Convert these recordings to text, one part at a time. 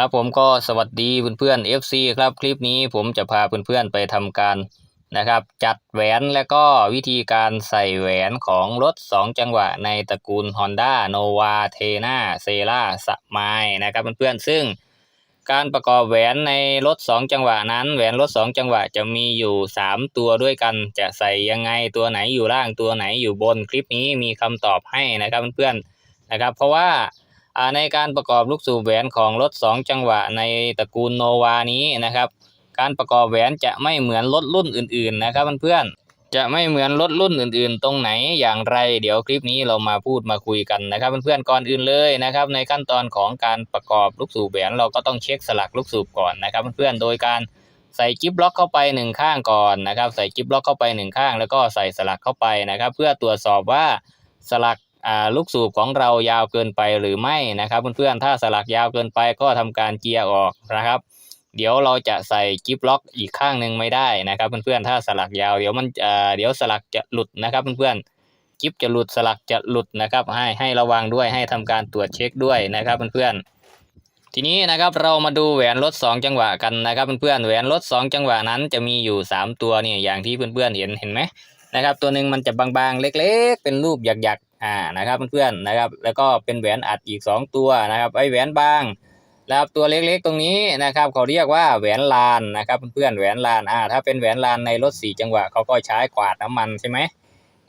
ครับผมก็สวัสดีเพื่อนๆ FC ครับคลิปนี้ผมจะพาเพื่อนๆไปทำการนะครับ จัดแหวนและก็วิธีการใส่แหวนของรถ 2 จังหวะในตระกูล Honda Nova t e n a c e l a s m i l e นะครับเพื่อนๆซึ่งการประกอบแหวนในรถ 2 จังหวะนั้น แหวนรถ 2 จังหวะจะมีอยู่ 3 ตัวด้วยกันจะใส่ยังไงตัวไหนอยู่ล่างตัวไหนอยู่บนคลิปนี้มีคำตอบให้นะครับเพื่อนๆนะครับ เพราะว่า ในการประกอบลูกสูบแหวนของรถ 2 จังหวะในตระกูลโนวานี้นะครับ การประกอบแหวนจะไม่เหมือนรถรุ่นอื่น ๆ นะครับเพื่อนๆจะไม่เหมือนรถรุ่นอื่น ๆ ตรงไหนอย่างไร เดี๋ยวคลิปนี้เรามาพูดมาคุยกันนะครับเพื่อนๆก่อนอื่นเลยนะครับ ในขั้นตอนของการประกอบลูกสูบแหวนเราก็ต้องเช็คสลักลูกสูบก่อนนะครับเพื่อนๆโดยการใส่จิ๊บล็อกเข้าไปหนึ่งข้างก่อนนะครับ ใส่จิ๊บล็อกเข้าไปหนึ่งข้าง แล้วก็ใส่สลักเข้าไปนะครับ เพื่อตรวจสอบว่าสลัก ลูกสูบของเรายาวเกินไปหรือไม่นะครับเพื่อนๆถ้าสลักยาวเกินไปก็ทำการเจียออกนะครับ เดี๋ยวเราจะใส่จิ๊บล็อกอีกข้างหนึ่งไม่ได้นะครับเพื่อนๆถ้าสลักยาวเดี๋ยวมันเดี๋ยวสลักจะหลุดนะครับเพื่อนๆจิ๊บจะหลุดสลักจะหลุดนะครับ ให้ให้ระวังด้วยให้ทำการตรวจเช็คด้วยนะครับเพื่อนๆทีนี้นะครับเรามาดูแหวนรถ2จังหวะกันนะครับเพื่อนๆแหวนรถ2จังหวะนั้นจะมีอยู่ 3 ตัวเนี่ยอย่างที่เพื่อนๆเห็นเห็นไหมนะครับตัวหนึ่งมันจะบางๆเล็ก ๆ เป็นรูปหยักๆ อ่านะครับเพื่อนๆนะครับ แล้วก็เป็นแหวนอัดอีก 2 ตัวนะครับไอ้แหวนบางแล้วตัวเล็กๆตรงนี้นะครับเขาเรียกว่าแหวนลานนะครับเพื่อนๆแหวนลานอ่าถ้าเป็นแหวนลานในรถสี่จังหวะเขาก็ใช้กวาดน้ำมันใช่ไหม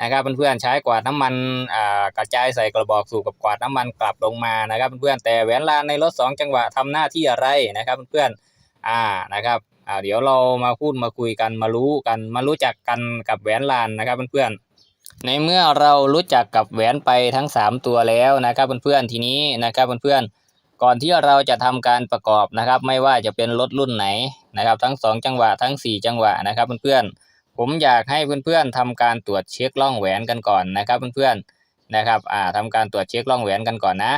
นะครับเพื่อนๆใช้กวาดน้ำมันอ่ากระจายใส่กระบอกสูบกับกวาดน้ำมันกลับลงมานะครับเพื่อนๆแต่แหวนลานในรถสองจังหวะทำหน้าที่อะไรนะครับเพื่อนๆอ่านะครับอ่าเดี๋ยวเรามาพูดมาคุยกันมารู้กันมารู้จักกันกับแหวนลานนะครับเพื่อนๆ ในเมื่อเรารู้จักกับแหวนไปทั้งสามตัวแล้วนะครับเพื่อนๆทีนี้นะครับเพื่อนๆก่อนที่เราจะทำการประกอบนะครับ ไม่ว่าจะเป็นรถรุ่นไหนนะครับ ทั้ง 2 จังหวะทั้ง 4 จังหวะนะครับเพื่อนๆผมอยากให้เพื่อนๆทำการตรวจเช็คล่องแหวนกันก่อนนะครับเพื่อนๆนะครับอ่าทำการตรวจเช็คล่องแหวนกันก่อนนะ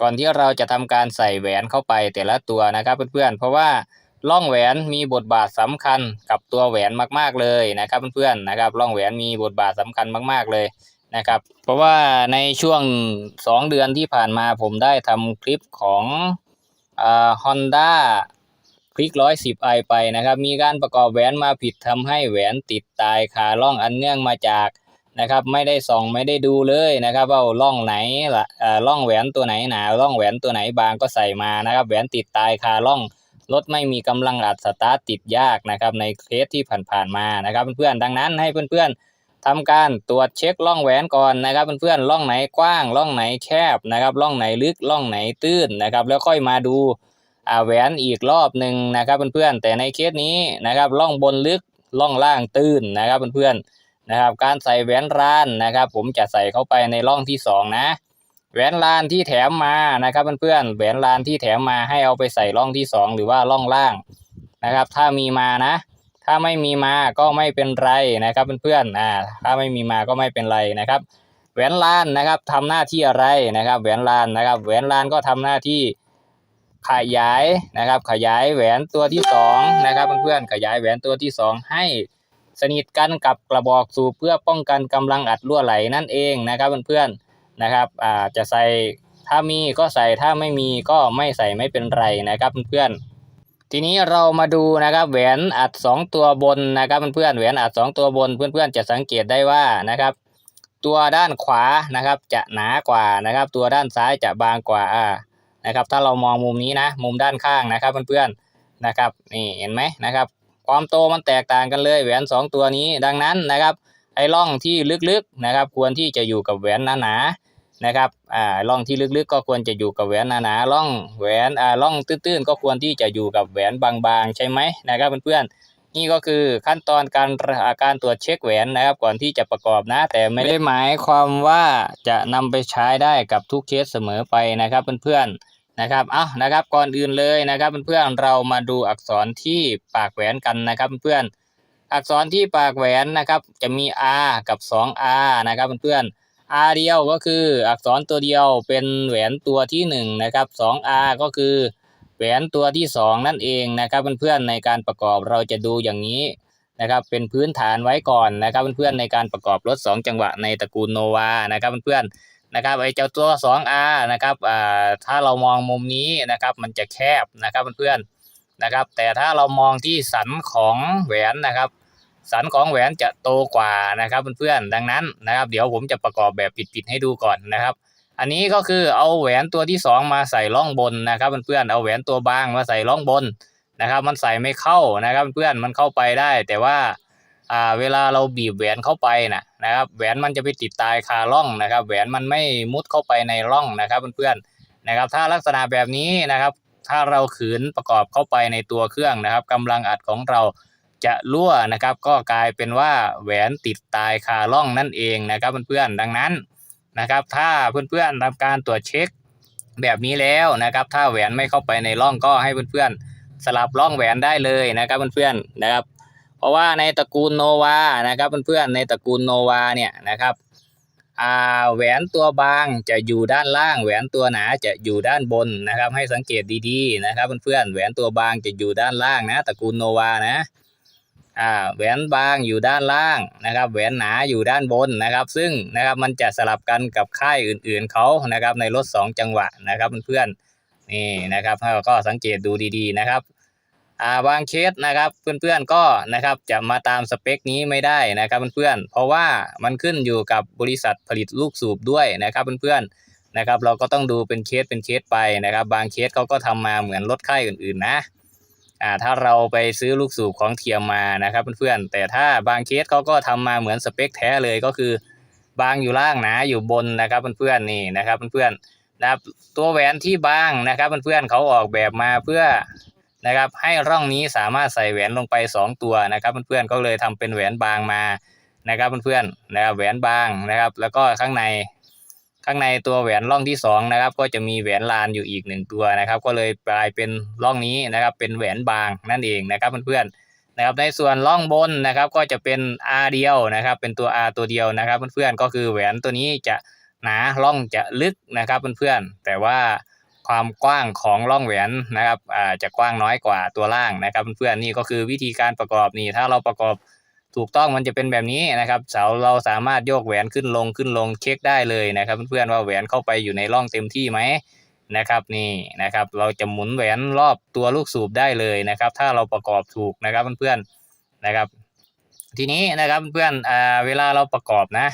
ก่อนที่เราจะทำการใส่แหวนเข้าไปแต่ละตัวนะครับเพื่อนๆเพราะว่า ล่องแหวนมีบทบาทสำคัญกับตัวแหวนมาก ๆเลยนะครับเพื่อนๆนะครับล่องแหวนมีบทบาทสำคัญมาก ๆเลยนะครับ เพราะว่าในช่วง 2 เดือนที่ผ่านมาผมได้ทำคลิปของฮอ่า Honda คลิกร้อยสิบไอไปนะครับ มีการประกอบแหวนมาผิดทำให้แหวนติดตายคาล่องอันเนื่องมาจากนะครับ ไม่ได้ส่องไม่ได้ดูเลยนะครับว่าล่องไหนละอ่าล่องแหวนตัวไหนหนาล่องแหวนตัวไหนบางก็ใส่มานะครับ แหวนติดตายคาล่อง รถไม่มีกำลังอัดสตาร์ทติดยากนะครับในเคสที่ผ่านๆมานะครับเพื่อนๆดังนั้นให้เพื่อนๆทำการตรวจเช็คล่องแหวนก่อนนะครับเพื่อนๆล่องไหนกว้างล่องไหนแคบนะครับล่องไหนลึกล่องไหนตื้นนะครับแล้วค่อยมาดูแหวนอีกรอบหนึ่งนะครับเพื่อนๆแต่ในเคสนี้นะครับล่องบนลึกล่องล่างตื้นนะครับเพื่อนๆนะครับการใส่แหวนรานนะครับ ผมจะใส่เข้าไปในร่องที่สองนะ แหวนลานที่แถมมานะครับเพื่อนๆแหวนลานที่แถมมาให้เอาไปใส่ร่องที่สองหรือว่าร่องล่างนะครับ ถ้ามีมานะ ถ้าไม่มีมาก็ไม่เป็นไรนะครับเพื่อนๆอ่าถ้าไม่มีมาก็ไม่เป็นไรนะครับ แหวนลานนะครับทำหน้าที่อะไรนะครับ แหวนลานนะครับ แหวนลานก็ทำหน้าที่ขยายนะครับ ขยายแหวนตัวที่สองนะครับเพื่อนๆขยายแหวนตัวที่สองให้สนิทกันกับกระบอกสูบเพื่อป้องกันกำลังอัดรั่วไหลนั่นเองนะครับเพื่อนๆ นะครับอ่าจะใส่ถ้ามีก็ใส่ถ้าไม่มีก็ไม่ใส่ไม่เป็นไรนะครับเพื่อนๆทีนี้เรามาดูนะครับแหวนอัด 2 ตัวบนนะครับเพื่อนๆแหวนอัด 2 ตัวบนเพื่อนๆจะสังเกตได้ว่านะครับ ตัวด้านขวานะครับจะหนากว่านะครับ ตัวด้านซ้ายจะบางกว่าอ่านะครับ ถ้าเรามองมุมนี้นะมุมด้านข้างนะครับเพื่อนๆนะครับนี่เห็นไหมนะครับ ความโตมันแตกต่างกันเลยแหวน 2 ตัวนี้ดังนั้นนะครับไอ้ร่องที่ลึกๆนะครับ ควรที่จะอยู่กับแหวนหนาๆ นะครับอ่าร่องที่ลึกๆ ก็ควรจะอยู่กับแหวนหนาๆร่องแหวนอ่าร่องตื้นๆ ก็ควรที่จะอยู่กับแหวนบางๆ ใช่ไหมนะครับเพื่อนๆนี่ก็คือขั้นตอนการอาการตรวจเช็คแหวนนะครับ ก่อนที่จะประกอบนะ แต่ไม่ได้หมายความว่าจะนำไปใช้ได้กับทุกเคสเสมอไปนะครับเพื่อนๆนะครับเอ้านะครับ ก่อนอื่นเลยนะครับเพื่อนๆ เรามาดูอักษรที่ปากแหวนกันนะครับเพื่อนๆ อักษรที่ปากแหวนนะครับ จะมี R กับ 2R นะครับเพื่อนๆ R เดียวก็คืออักษรตัวเดียวเป็นแหวนตัวที่หนึ่งนะครับ 2R ก็คือแหวนตัวที่สองนั่นเองนะครับเพื่อนๆในการประกอบเราจะดูอย่างนี้นะครับเป็นพื้นฐานไว้ก่อนนะครับเพื่อนๆในการประกอบรถ 2 จังหวะในตระกูลโนวานะครับเพื่อนๆนะครับไอ้เจ้าตัว 2R นะครับอ่าถ้าเรามองมุมนี้นะครับมันจะแคบนะครับเพื่อนๆนะครับแต่ถ้าเรามองที่สันของแหวนนะครับ สันของแหวนจะโตกว่านะครับเพื่อนๆดังนั้นนะครับ เดี๋ยวผมจะประกอบแบบปิดๆให้ดูก่อนนะครับ อันนี้ก็คือเอาแหวนตัวที่สองมาใส่ร่องบนนะครับเพื่อนๆเอาแหวนตัวบางมาใส่ร่องบนนะครับ มันใส่ไม่เข้านะครับเพื่อนมันเข้าไปได้ แต่ว่าอ่าเวลาเราบีบแหวนเข้าไปนะนะครับแหวนมันจะไปติดตายคาร่องนะครับ แหวนมันไม่มุดเข้าไปในร่องนะครับเพื่อนๆนะครับ ถ้าลักษณะแบบนี้นะครับ ถ้าเราขืนประกอบเข้าไปในตัวเครื่องนะครับกำลังอัดของเรา จะรั่วนะครับ ก็กลายเป็นว่าแหวนติดตายคาร่องนั่นเองนะครับเพื่อนๆดังนั้นนะครับ ถ้าเพื่อนๆทำการตรวจเช็คแบบนี้แล้วนะครับ ถ้าแหวนไม่เข้าไปในร่องก็ให้เพื่อนๆสลับร่องแหวนได้เลยนะครับเพื่อนๆนะครับ เพราะว่าในตระกูลโนวานะครับเพื่อนๆในตระกูลโนวาเนี่ยนะครับแหวนตัวบางจะอยู่ด้านล่าง แหวนตัวหนาจะอยู่ด้านบนนะครับ ให้สังเกตดีๆนะครับเพื่อนๆแหวนตัวบางจะอยู่ด้านล่างนะตระกูลโนวานะ อ่าแหวนบางอยู่ด้านล่างนะครับแหวนหนาอยู่ด้านบนนะครับ ซึ่งนะครับมันจะสลับกันกับค่ายอื่นๆเขานะครับในรถสองจังหวะนะครับเพื่อนๆนี่นะครับเราก็สังเกตดูดีๆนะครับอ่าบางเคสนะครับเพื่อนๆก็นะครับจะมาตามสเปคนี้ไม่ได้นะครับเพื่อนๆเพราะว่ามันขึ้นอยู่กับบริษัทผลิตลูกสูบด้วยนะครับเพื่อนๆนะครับเราก็ต้องดูเป็นเคสเป็นเคสไปนะครับ บางเคสเขาก็ทำมาเหมือนรถค่ายอื่นๆนะ อ่าถ้าเราไปซื้อลูกสูบของเทียมมานะครับเพื่อนๆแต่ถ้าบางเคสเขาก็ทำมาเหมือนสเปคแท้เลยก็คือบางอยู่ล่างหนาอยู่บนนะครับเพื่อนๆนี่นะครับเพื่อนๆนะครับตัวแหวนที่บางนะครับเพื่อนๆเขาออกแบบมาเพื่อนะครับให้ร่องนี้สามารถใส่แหวนลงไป 2 ตัวนะครับเพื่อนๆก็เลยทำเป็นแหวนบางมานะครับเพื่อนๆนะครับแหวนบางนะครับ แล้วก็ข้างใน ข้างในตัวแหวนร่องที่2นะครับก็จะมีแหวนลานอยู่อีกหนึ่งตัวนะครับ ก็เลยกลายเป็นร่องนี้นะครับ เป็นแหวนบางนั่นเองนะครับเพื่อนๆนะครับในส่วนร่องบนนะครับก็จะเป็น R เดียวนะครับ เป็นตัว R ตัวเดียวนะครับเพื่อนๆก็คือแหวนตัวนี้จะหนาร่องจะลึกนะครับเพื่อนๆแต่ว่าความกว้างของร่องแหวนนะครับอ่าจะกว้างน้อยกว่าตัวล่างนะครับ เพื่อนๆนี่ก็คือวิธีการประกอบนี่ถ้าเราประกอบ ถูกต้องมันจะเป็นแบบนี้นะครับ เสาเราสามารถโยกแหวนขึ้นลงขึ้นลงเช็คได้เลยนะครับ เพื่อนๆว่าแหวนเข้าไปอยู่ในร่องเต็มที่ไหมนะครับนี่นะครับ เราจะหมุนแหวนรอบตัวลูกสูบได้เลยนะครับ ถ้าเราประกอบถูกนะครับเพื่อนๆนะครับ ทีนี้นะครับเพื่อนอ่าเวลาเราประกอบนะ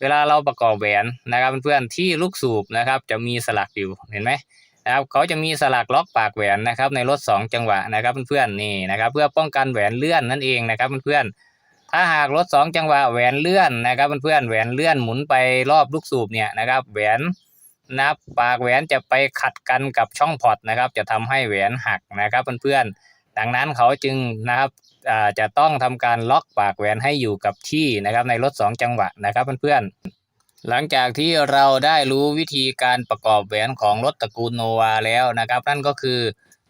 เวลาเราประกอบแหวนนะครับเพื่อนๆที่ลูกสูบนะครับ จะมีสลักอยู่เห็นไหมนะครับเขาจะมีสลักล็อกปากแหวนนะครับในรถ 2 จังหวะนะครับเพื่อนๆนี่นะครับ เพื่อป้องกันแหวนเลื่อนนั่นเองนะครับเพื่อนๆ ถ้าหากรถ2จังหวะแหวนเลื่อนนะครับเพื่อนๆแหวนเลื่อนหมุนไปรอบลูกสูบเนี่ยนะครับ แหวนนับปากแหวนจะไปขัดกันกับช่องพอร์ตนะครับ จะทำให้แหวนหักนะครับเพื่อนๆดังนั้นเขาจึงนะครับจะต้องทำการล็อกปากแหวนให้อยู่กับที่นะครับ ในรถ 2 จังหวะนะครับเพื่อนๆหลังจากที่เราได้รู้วิธีการประกอบแหวนของรถตระกูลโนวาแล้วนะครับ นั่นก็คือ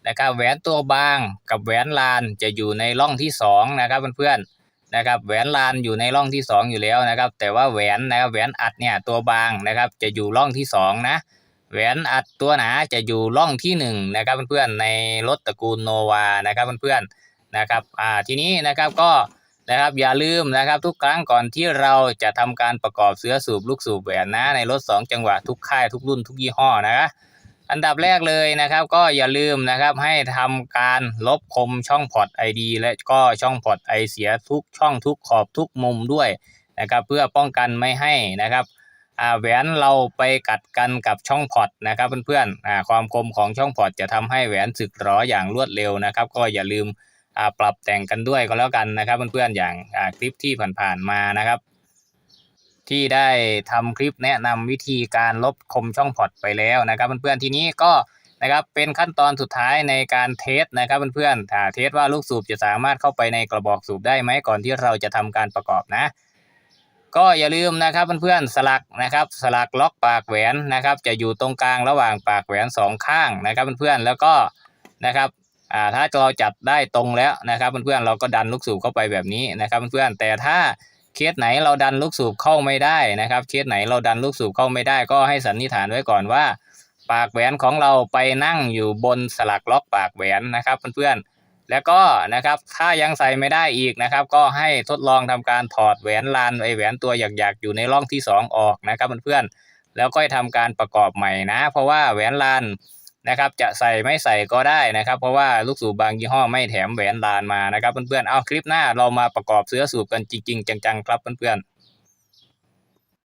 นะครับแหวนตัวบางกับแหวนลานจะอยู่ในร่องที่2นะครับเพื่อนๆ นะครับแหวนลานอยู่ในร่องที่ 2 อยู่แล้วนะครับ แต่ว่าแหวนนะครับแหวนอัดเนี่ยตัวบางนะครับจะอยู่ร่องที่ 2 นะ แหวนอัดตัวหนาจะอยู่ร่องที่หนึ่งนะครับเพื่อนๆในรถตระกูลโนวานะครับเพื่อนๆนะครับอ่าทีนี้นะครับก็นะครับอย่าลืมนะครับทุกครั้งก่อนที่เราจะทำการประกอบเสื้อสูบลูกสูบแหวนนะในรถ 2 จังหวะทุกค่ายทุกรุ่นทุกยี่ห้อนะครับ อันดับแรกเลยนะครับ ก็อย่าลืมนะครับให้ทำการลบคมช่องพอร์ต ID และก็ช่องพอร์ตไอเสียทุกช่องทุกขอบทุกมุมด้วยนะครับเพื่อป้องกันไม่ให้นะครับแหวนเราไปกัดกันกับช่องพอร์ตนะครับเพื่อนๆความคมของช่องพอร์ตจะทำให้แหวนสึกหรออย่างรวดเร็วนะครับ ก็อย่าลืมปรับแต่งกันด้วยก็แล้วกันนะครับเพื่อนๆอย่างคลิปที่ผ่านๆมานะครับ ที่ได้ทำคลิปแนะนำวิธีการลบคมช่องพอร์ตไปแล้วนะครับเพื่อนๆทีนี้ก็นะครับเป็นขั้นตอนสุดท้ายในการเทสนะครับเพื่อนๆถ้าเทสว่าลูกสูบจะสามารถเข้าไปในกระบอกสูบได้ไหมก่อนที่เราจะทำการประกอบนะ ก็อย่าลืมนะครับเพื่อนๆสลักนะครับ สลักล็อกปากแหวนนะครับ จะอยู่ตรงกลางระหว่างปากแหวนสองข้างนะครับเพื่อนๆแล้วก็นะครับอ่าถ้าเราจัดได้ตรงแล้วนะครับเพื่อนๆเราก็ดันลูกสูบเข้าไปแบบนี้นะครับเพื่อนๆแต่ถ้า เคสไหนเราดันลูกสูบเข้าไม่ได้นะครับ เคสไหนเราดันลูกสูบเข้าไม่ได้ ก็ให้สันนิษฐานไว้ก่อนว่า ปากแหวนของเราไปนั่งอยู่บนสลักล็อกปากแหวนนะครับเพื่อนๆแล้วก็นะครับถ้ายังใส่ไม่ได้อีกนะครับ ก็ให้ทดลองทำการถอดแหวนลานไอแหวนตัวหยักๆอยู่ในร่องที่ 2 ออกนะครับเพื่อนๆแล้วค่อยทำการประกอบใหม่นะ เพราะว่าแหวนลาน นะครับจะใส่ไม่ใส่ก็ได้นะครับ เพราะว่าลูกสูบบางยี่ห้อไม่แถมแหวนลานมานะครับเพื่อนๆเอาคลิปหน้าเรามาประกอบเสื้อสูบกันจริง ๆ จังๆครับเพื่อนๆ